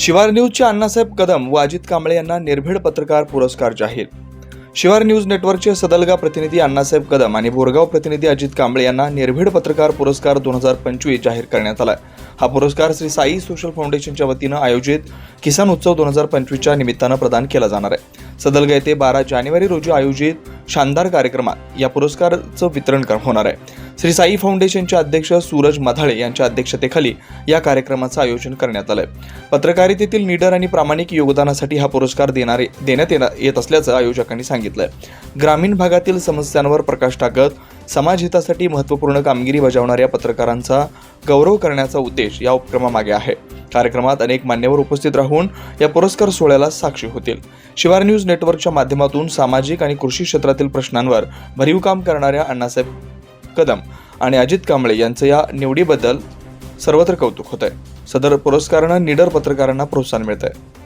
शिवार न्यूजचे अण्णासाहेब कदम व अजित कांबळे यांना निर्भीड पत्रकार पुरस्कार जाहीर. शिवार न्यूज नेटवर्कचे सदलगा प्रतिनिधी अण्णासाहेब कदम आणि बोरगाव प्रतिनिधी अजित कांबळे यांना निर्भीड पत्रकार पुरस्कार दोन हजार पंचवीस जाहीर करण्यात आला हा पुरस्कार श्री साई सोशल फाउंडेशनच्या वतीनं आयोजित किसान उत्सव दोन हजार पंचवीसच्या निमित्तानं प्रदान केला जाणार आहे. सदलगा येथे बारा जानेवारी रोजी आयोजित शानदार कार्यक्रमात या पुरस्काराचं वितरण होणार आहे. श्री साई फाउंडेशनचे अध्यक्ष सूरज मधाळे यांच्या अध्यक्षतेखाली या कार्यक्रमाचं आयोजन करण्यात आलंय. पत्रकारितेतील निडर आणि प्रामाणिक योगदानासाठी हा पुरस्कार देणारे देण्यात येणार येत असल्याचं आयोजकांनी सांगितलंय. ग्रामीण भागातील समस्यांवर प्रकाश टाकत समाजहितासाठी महत्त्वपूर्ण कामगिरी बजावणाऱ्या पत्रकारांचा गौरव करण्याचा उद्देश या उपक्रमामागे आहे. कार्यक्रमात अनेक मान्यवर उपस्थित राहून या पुरस्कार सोहळ्याला साक्षी होतील. शिवार न्यूज नेटवर्कच्या माध्यमातून सामाजिक आणि कृषी क्षेत्रातील प्रश्नांवर भरीव काम करणाऱ्या अण्णासाहेब कदम आणि अजित कांबळे यांचं या निवडीबद्दल सर्वत्र कौतुक होत आहे सदर पुरस्कारानं निडर पत्रकारांना प्रोत्साहन मिळत आहे